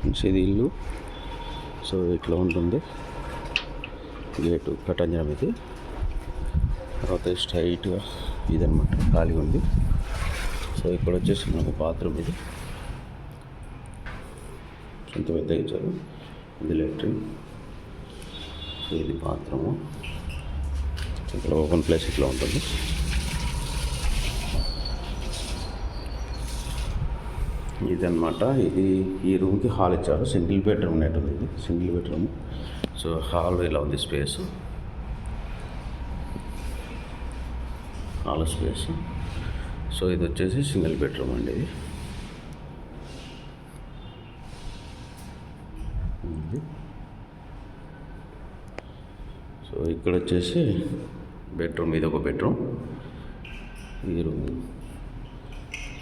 Friends ఇది ఇల్లు. So ఇట్లా ఉంటుంది. గేటు కటంజనం ఇది. తర్వాత స్ట్రైట్గా ఇదనమాట ఖాళీ ఉంది. సో ఇక్కడ వచ్చేసి మనకు బాత్రూమ్ ఇది. ఎంత పెద్ద ఇచ్చారు? ఇది లెట్రిన్. ఇది బాత్రూము. ఇక్కడ ఓపెన్ ప్లేస్ ఇట్లా ఉంటుంది. ఇదన్నమాట. ఇది ఈ రూమ్కి హాల్ ఇచ్చారు. సింగిల్ బెడ్రూమ్ ఉన్నట్టుంది ఇది సింగిల్ బెడ్రూమ్. సో హాల్ ఇలా ఉంది స్పేస్. Hall space. సో ఇది వచ్చేసి సింగిల్ బెడ్రూమ్ అండి ఇది. ఇది. సో ఇక్కడ వచ్చేసి బెడ్రూమ్. ఇది ఒక బెడ్రూమ్. ఈ రూమ్.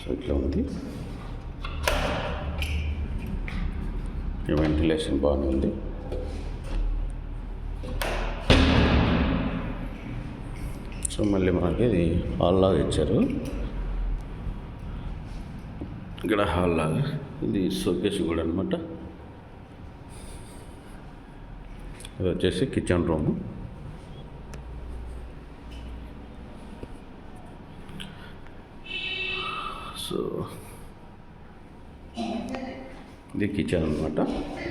సో ఇట్లా ఉంది. ఈ వెంటిలేషన్ బాగానే ఉంది. సో మళ్ళీ మనకి ఇది హాల్ లాగా ఇచ్చారు. ఇక్కడ హాల్ లాగా. ఇది షోకేస్ కూడా అనమాట ఇది వచ్చేసి కిచెన్ రూమ్ సో ఇది కిచెన్ అనమాట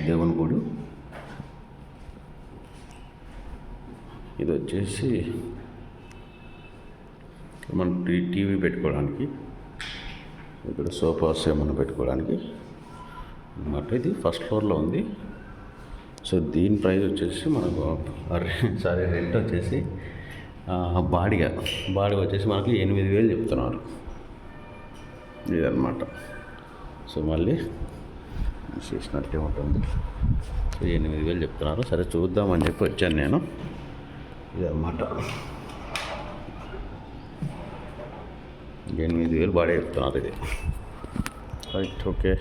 దేవుని గుడు. ఇది వచ్చేసి మనం టీ టీవీ పెట్టుకోవడానికి ఇక్కడ సోఫాస్ ఏమైనా పెట్టుకోవడానికి అన్నమాట. ఇది ఫస్ట్ ఫ్లోర్లో ఉంది. సో దీని ప్రైస్ వచ్చేసి మనకు సారీ రెంట్ వచ్చేసి బాడిగా. బాడిగా వచ్చేసి మనకి ఎనిమిది వేలు చెప్తున్నారు. ఇదన్నమాట. సో మళ్ళీ చేసినట్టే ఉంటుంది. ఎనిమిది వేలు చెప్తున్నారు. సరే చూద్దామని చెప్పి వచ్చాను నేను. ఇదన్నమాట. ఎనిమిది వేలు బాగా చెప్తున్నారు ఇది. Right okay